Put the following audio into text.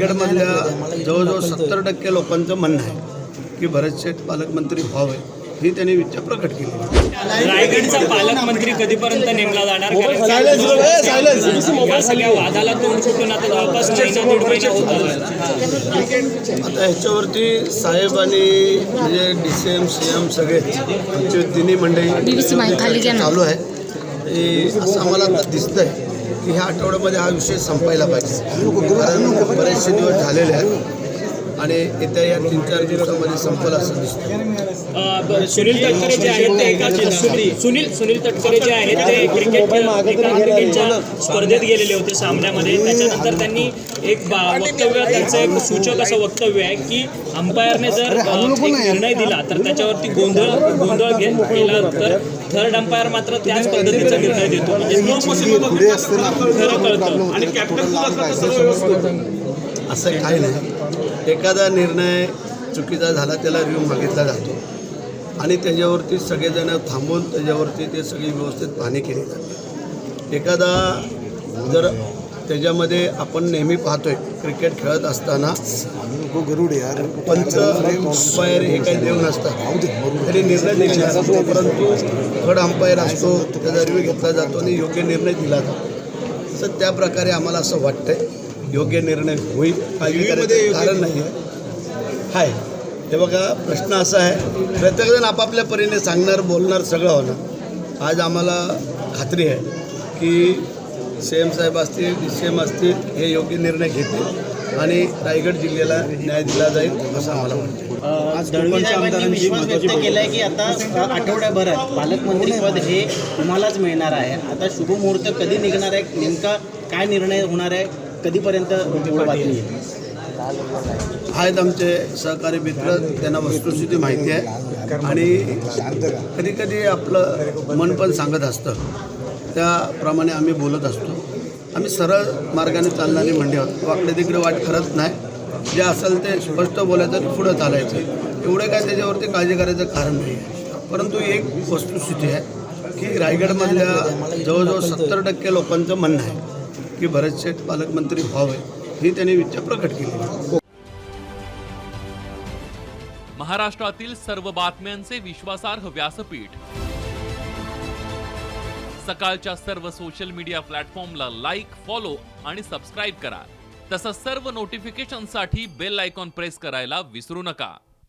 रायगडमधल्या जवळजवळ सत्तर टक्के लोकांचं म्हणणं आहे की भरत शेठ पालकमंत्री व्हावे ही त्यांनी इच्छा प्रकट केली. रायगडचा पालकमंत्री कधीपर्यंत नेमला जाणार? कारण या सगळ्या वादाला तोंड आता जवळपास महिना दीड महिना होत आला. आता ह्याच्यावरती साहेब आणि म्हणजे D C M C M सगळेच आमची तिन्ही मंडळी. चालू आहे. हे असं आम्हाला दिसतंय. ह्या आठवड्यामध्ये हा विषय संपायला पाहिजे. कारण बरेचसे दिवस झालेले आहेत. आणि येत्या या तीन चार दिवसामध्ये संपल असं दिसतं. सुनील तटकरे जे आहेत ते एका सुनील सुनील सुनील तटकरे जे आहेत ते क्रिकेट स्पर्धेत गेलेले होते सामन्यामध्ये. त्याच्यानंतर त्यांनी एक बा- वक्तव्य त्यांचं एक सूचक असं वक्तव्य आहे की अंपायरने जर निर्णय दिला तर त्याच्यावरती गोंधळ गोंधळ घे केला तर थर्ड अंपायर मात्र त्याच पद्धतीचा निर्णय देतो. म्हणजे खरं कळतं. आणि असं काही नाही. एखादा निर्णय चुकीचा झाला त्याला रिव्ह्यू मागितला जातो. आणि त्याच्यावरती सगळेजण थांबून त्याच्यावरती ते सगळी व्यवस्थित पाहणी केली जाते. एखादा जर त्याच्यामध्ये आपण नेहमी पाहतोय क्रिकेट खेळत असताना पंच अंपायर हे काही देव नसतात. तरी निर्णय दिलेला जातो परंतु थर्ड अंपायर असतो त्याचा रिव्ह्यू घेतला जातो आणि योग्य निर्णय दिला जातो. तर त्या प्रकारे आम्हाला असं वाटतंय. योग्य निर्णय होईल काळजी कारण नाही आहे हाय. हे बघा प्रश्न असा आहे प्रत्येकजण आपापल्या परीने सांगणार बोलणार सगळं होणार. आज आम्हाला खात्री आहे की सी एम साहेब असतील डी सी एम असतील हे योग्य निर्णय घेतील आणि रायगड जिल्ह्याला न्याय दिला जाईल असं आम्हाला वाटतं. विश्वास व्यक्त केलाय की आता आठवड्याभरात पालकमंत्रीपद हे तुम्हालाच मिळणार आहे. आता शुभ मुहूर्त कधी निघणार आहे? नेमका काय निर्णय होणार आहे? कधीपर्यंत तेवढं बातमी येईल आहेत आमचे सहकारी मित्र त्यांना वस्तुस्थिती माहिती आहे. आणि कधी कधी आपलं मन पण सांगत असतं. त्याप्रमाणे आम्ही बोलत असतो. आम्ही सरळ मार्गाने चालणारी मंडी आहोत. वाकडे तिकडे वाट करत नाही. जे असेल ते स्पष्ट बोलायचं आणि पुढं चालायचं. एवढं काय त्याच्यावरती काळजी करायचं कारण नाही. आहे परंतु एक वस्तुस्थिती आहे की रायगडमधल्या जवळजवळ सत्तर टक्के लोकांचं म्हणणं आहे. की भरत शेठ पालकमंत्री व्हावे ही त्यांनी इच्छा प्रकट केली. महाराष्ट्रातील सर्व बातम्यांचे विश्वासार्ह व्यासपीठ. सकाळच्या सर्व सोशल मीडिया प्लॅटफॉर्मला लाईक फॉलो आणि सबस्क्राईब करा. तसंच सर्व नोटिफिकेशनसाठी बेल आयकॉन प्रेस करायला विसरू नका.